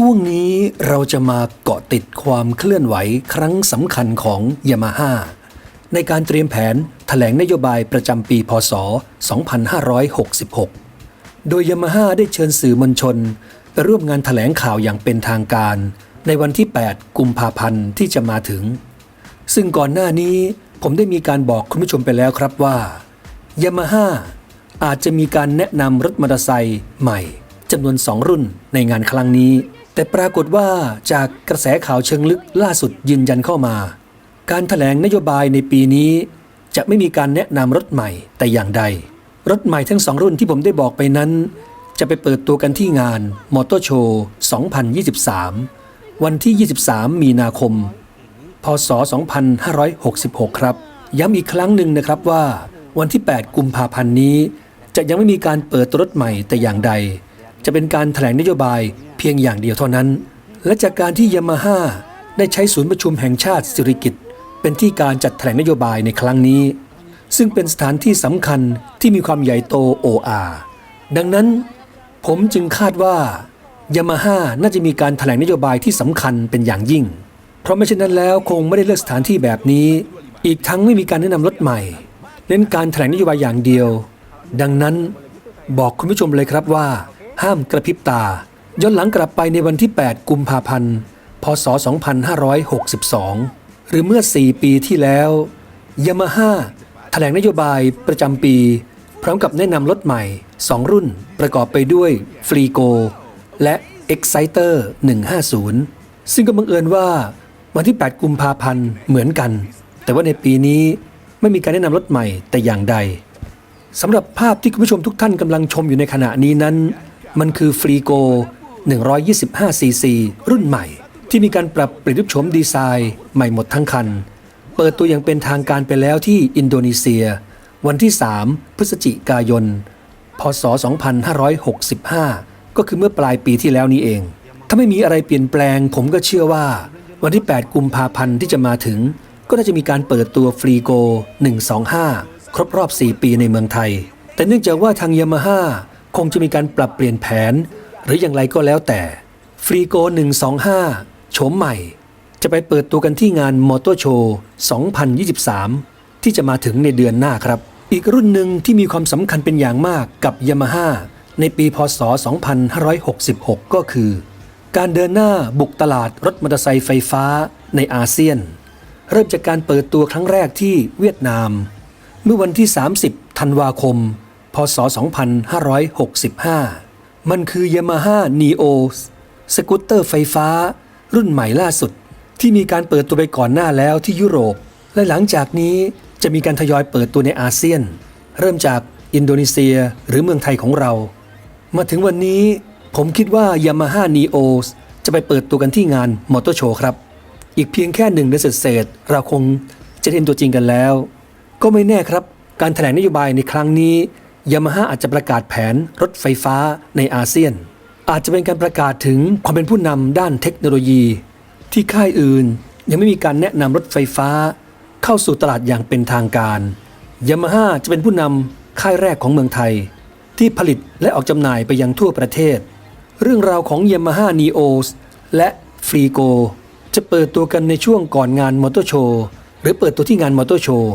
ช่วงนี้เราจะมาเกาะติดความเคลื่อนไหวครั้งสำคัญของยามาฮ่าในการเตรียมแผนแถลงนโยบายประจำปีพศ 2566 โดยยามาฮ่าได้เชิญสื่อมวลชน ไปร่วมงานแถลงข่าวอย่างเป็นทางการ ในวันที่ 8 กุมภาพันธ์ที่จะมาถึง ซึ่งก่อนหน้านี้ผมได้มีการบอกคุณผู้ชมไปแล้วครับว่ายามาฮ่าอาจจะมีการแนะนำรถมอเตอร์ไซค์ใหม่จำนวน 2 รุ่นในงานครั้งนี้ แต่ปรากฏว่าจากกระแสข่าวเชิงลึกล่าสุดยืนยันเข้ามา การถแถลงนโยบายในปีนี้จะไม่มีการแนะนำรถใหม่แต่อย่างใด รถใหม่ทั้งสองรุ่นที่ผมได้บอกไปนั้น จะไปเปิดตัวกันที่งานมอเตอร์โชว์2023 วันที่ 23 มีนาคม พศ 2566 ครับ ย้ำอีกครั้งหนึ่งนะครับว่า วันที่ 8 กุมภาพันธ์นี้ จะยังไม่มีการเปิดตัวรถใหม่แต่อย่างใด จะเป็นการถแถลงนโยบายเพียงอย่างเดียวเท่านั้น และจากการที่ยามาฮ่าได้ใช้ศูนย์ประชุมแห่งชาติสิริกิตเป็นที่การจัดแถลงนโยบายในครั้งนี้ ซึ่งเป็นสถานที่สำคัญที่มีความใหญ่โตโออาดังนั้น ผมจึงคาดว่ายามาฮ่าน่าจะมีการถแถลงนโยบายที่สำคัญเป็นอย่างยิ่ง เพราะไม่เช่นนั้นแล้วคงไม่ได้เลือกสถานที่แบบนี้ อีกทั้งไม่มีการแนะนำรถใหม่ เน้นการแถลงนโยบายอย่างเดียว ดังนั้นบอกคุณผู้ชมเลยครับว่า ห้ามกระพริบตา ย้อนหลังกลับไปในวันที่ 8 กุมภาพันธ์ พศ 2562 หรือเมื่อ 4 ปีที่แล้วยามาฮ่าแถลงนโยบายประจำปี พร้อมกับแนะนำรถใหม่ 2 รุ่นประกอบไปด้วยฟรีโกและ Exciter 150 ซึ่งก็บังเอิญว่าวันที่ 8 กุมภาพันธ์เหมือนกัน แต่ว่าในปีนี้ไม่มีการแนะนำรถใหม่แต่อย่างใดสำหรับภาพที่คุณผู้ชมทุกท่านกำลังชมอยู่ในขณะนี้นั้น มันคือฟรีโก 125cc รุ่นใหม่ ที่มีการปรับเปลี่ยนรูปโฉมดีไซน์ใหม่หมดทั้งคัน เปิดตัวอย่างเป็นทางการไปแล้วที่อินโดนีเซีย วันที่ 3 พฤศจิกายน พศ 2565 ก็คือเมื่อปลายปีที่แล้วนี้เอง ถ้าไม่มีอะไรเปลี่ยนแปลง ผมก็เชื่อว่า วันที่ 8 กุมภาพันธ์ที่จะมาถึง ก็น่าจะมีการเปิดตัวฟรีโก 125 ครบรอบ 4 ปีในเมืองไทย แต่เนื่องจากว่าทางยามาฮ่า คงจะมีการปรับเปลี่ยนแผน หรืออย่างไรก็แล้วแต่ ฟรีโก 125 โฉมใหม่ จะไปเปิดตัวกันที่งานมอเตอร์โชว์ 2023 ที่จะมาถึงในเดือนหน้าครับ อีกรุ่นหนึ่งที่มีความสำคัญเป็นอย่างมากกับยามาฮ่าในปีพศ 2566 ก็คือ การเดินหน้าบุกตลาดรถมอเตอร์ไซค์ไฟฟ้าในอาเซียน เริ่มจากการเปิดตัวครั้งแรกที่เวียดนาม เมื่อวันที่ 30 ธันวาคม ศ 2565 มันคือ Yamaha Neo สกูตเตอร์ไฟฟ้า รุ่นใหม่ล่าสุด ที่มีการเปิดตัวไปก่อนหน้าแล้วที่ยุโรป และหลังจากนี้จะมีการทยอยเปิดตัวในอาเซียน เริ่มจากอินโดนีเซียหรือเมืองไทยของเรา มาถึงวันนี้ผมคิดว่า Yamaha Neo จะไปเปิดตัวกันที่งานมอเตอร์โชว์ครับ อีกเพียงแค่หนึ่งเดือนเศษเราคงจะเห็นตัวจริงกันแล้ว ก็ไม่แน่ครับ การถแถลงนโยบายในครั้งนี้ ยามาฮ่าอาจจะประกาศแผนรถไฟฟ้าในอาเซียน อาจจะเป็นการประกาศถึงความเป็นผู้นำด้านเทคโนโลยี ที่ค่ายอื่นยังไม่มีการแนะนำรถไฟฟ้า เข้าสู่ตลาดอย่างเป็นทางการยามาฮ่าจะเป็นผู้นำค่ายแรกของเมืองไทย ที่ผลิตและออกจำหน่ายไปยังทั่วประเทศ เรื่องราวของ Yamaha Neo และฟรีโกจะเปิดตัวกันในช่วงก่อนงานมอเตอร์โชว์หรือเปิดตัวที่งานมอเตอร์โชว์